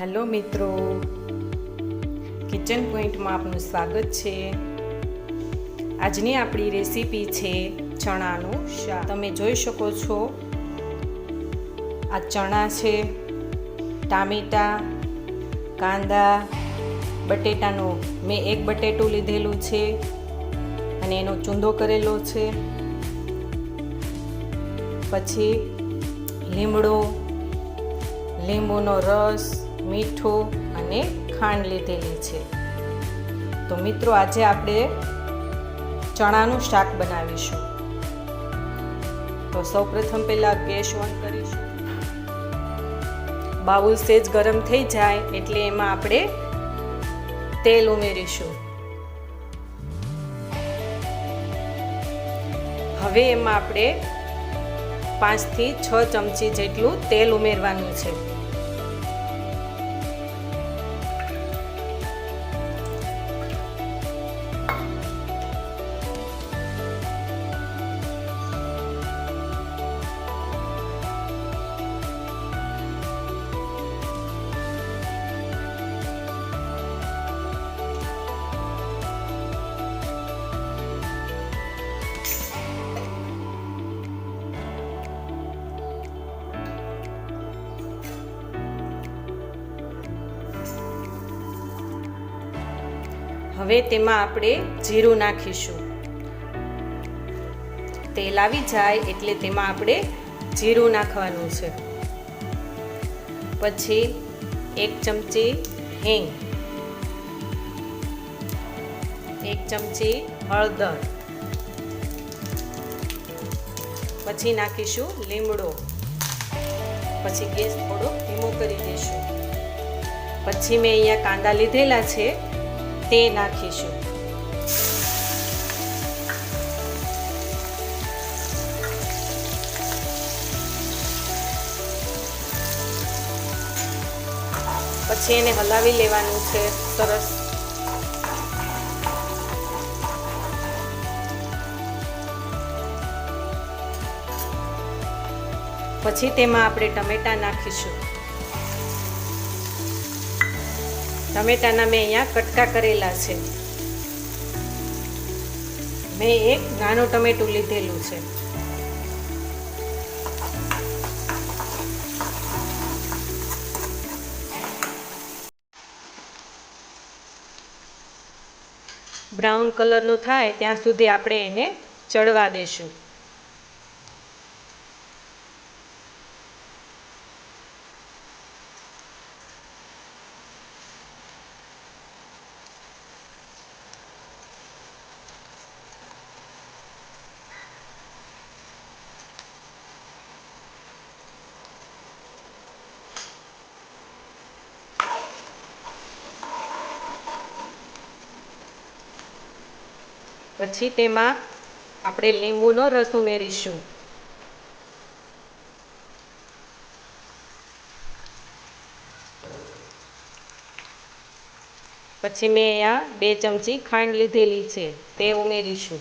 Hello મિત્રો. Kitchen પોઈન્ટમાં આપનું સ્વાગત છે. આજની આપણી રેસીપી છે ચણાનું શાક. તમે જોઈ શકો છો, આ ચણા છે, ટામેટા, કાંદા, બટેટાનો મેં એક બટેટું લીધેલું છે અને એનો ચૂંદો કરેલો છે. પછી લીમડો, લીંબુનો રસ મીઠું અને ખાંડ લીધેલી છે. તો મિત્રો, આજે આપણે ચણાનું શાક બનાવીશું. તો સૌપ્રથમ પહેલાં ગેસ ઓન કરીશું. બાઉલ સેજ ગરમ થઈ જાય એટલે એમાં આપણે તેલ ઉમેરીશું. હવે એમાં આપણે પાંચથી છ ચમચી જેટલું તેલ ઉમેરવાનું છે. હવે તેમાં આપણે જીરું નાખીશું. તેલ આવી જાય એટલે તેમાં આપણે જીરું નાખવાનું છે. પછી એક ચમચી હિંગ, એક ચમચી હળદર, પછી નાખીશું લીમડો. પછી ગેસ થોડો ધીમો કરી દઈશું. પછી મેં અહીંયા કાંદા લીધેલા છે. તે નાખીશું. પછી એને હલાવી લેવાનું છે સરસ. પછી તેમાં આપણે ટમેટા નાખીશું. ટમેટાના મેં અહીંયા કટકા કરેલા છે. મેં એક નાનું ટમેટું લીધેલું છે. બ્રાઉન કલરનું થાય ત્યાં સુધી આપણે એને ચડવા દેશું. પછી તેમાં આપણે લીંબુનો રસ ઉમેરીશું. પછી મેં અહીંયા બે ચમચી ખાંડ લીધેલી છે, તે ઉમેરીશું.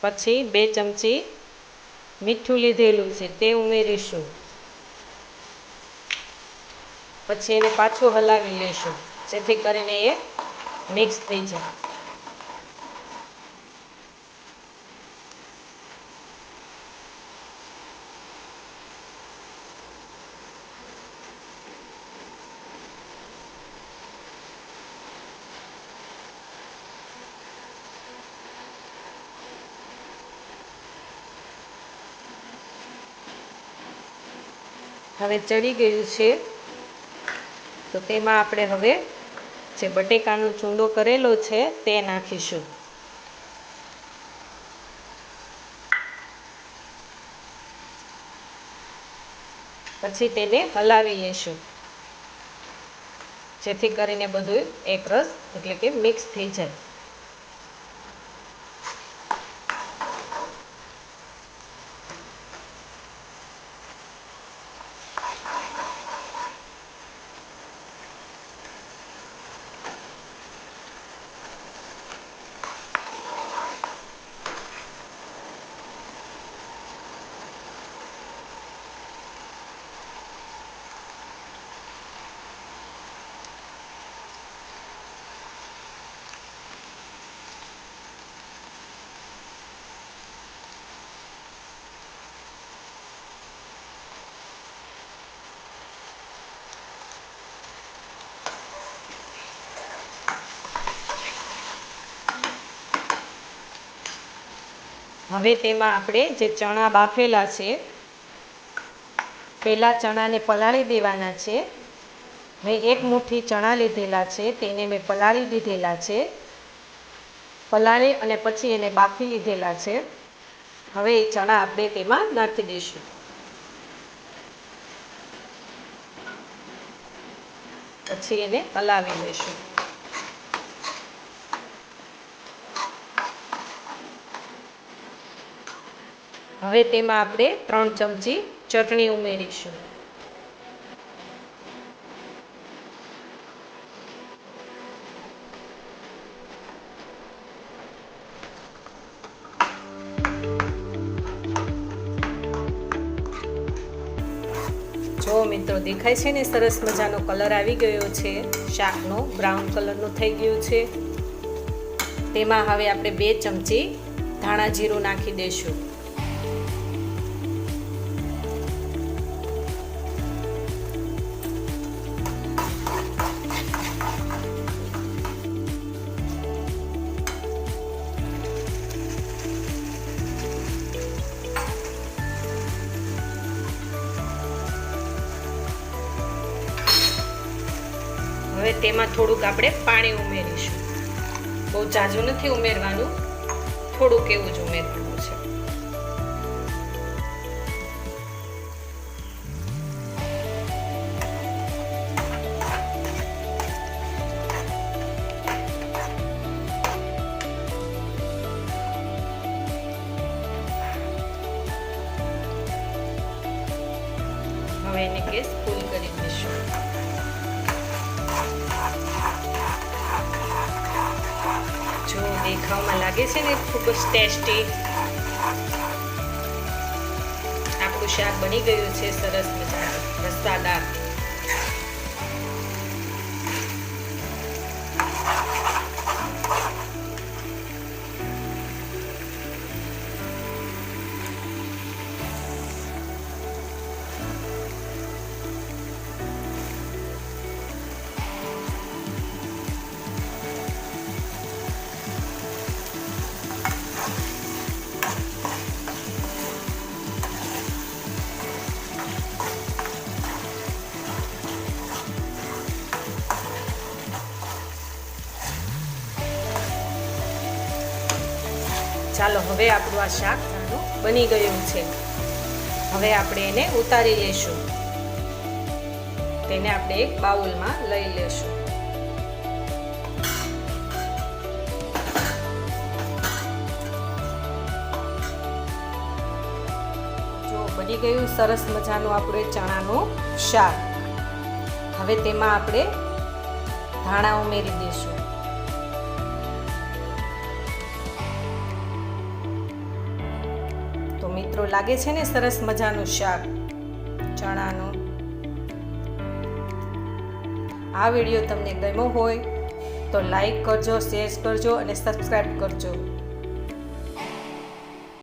પછી બે ચમચી મીઠું લીધેલું છે, તે ઉમેરીશું. પછી એને પાછું હલાવી લઈશું, જેથી કરીને એ મિક્સ થઈ હવે ચડી ગયું છે. તો તેમાં આપણે હવે જે બટેકાનો ચૂંડો કરેલો છે તે નાખીશું. પછી તેને હલાવી લેશું જેથી કરીને બધું એકરસ એટલે કે મિક્સ થઈ જાય. હવે તેમાં આપણે જે ચણા બાફેલા છે, પહેલાં ચણાને પલાળી દેવાના છે. મેં એક મુઠ્ઠી ચણા લીધેલા છે, તેને મેં પલાળી લીધેલા છે. પલાળી અને પછી એને બાફી લીધેલા છે. હવે એ ચણા આપણે તેમાં નાખી દઈશું. પછી એને હલાવી લઈશું હવે તેમાં આપણે ત્રણ ચમચી ચટણી ઉમેરીશું. જો મિત્રો દેખાય છે ને, સરસ મજાનો કલર આવી ગયો છે. શાકનો બ્રાઉન કલરનું થઈ ગયું છે. તેમાં હવે આપણે બે ચમચી ધાણા જીરું નાખી દઈશું. હવે તેમાં થોડુંક આપણે પાણી ઉમેરીશું. બહુ ઝાઝું નથી ઉમેરવાનું. થોડુંક એવું જ ઉમેરવાનું. ગેસ કરી દઈશું. જો દેખાવમાં લાગે છે ને, ખૂબ જ ટેસ્ટી. આપણું શાક બની ગયું છે, સરસ મજાનું. રસાદાર. ચાલો, હવે આપણું આ શાક નાનું બની ગયું છે. હવે આપણે એને ઉતારી લઈશું. તેને આપણે એક બાઉલમાં લઈ લેશું. જો, બની ગયું સરસ મજાનું આપણું ચણાનું શાક. હવે તેમાં આપણે ધાણા ઉમેરી દઈશું. મિત્રો, લાગે છે ને સરસ મજાનું શાક? ચણાનું. આ વીડિયો તમને ગમ્યો હોય તો લાઈક કરજો, શેર કરજો અને સબસ્ક્રાઈબ કરજો.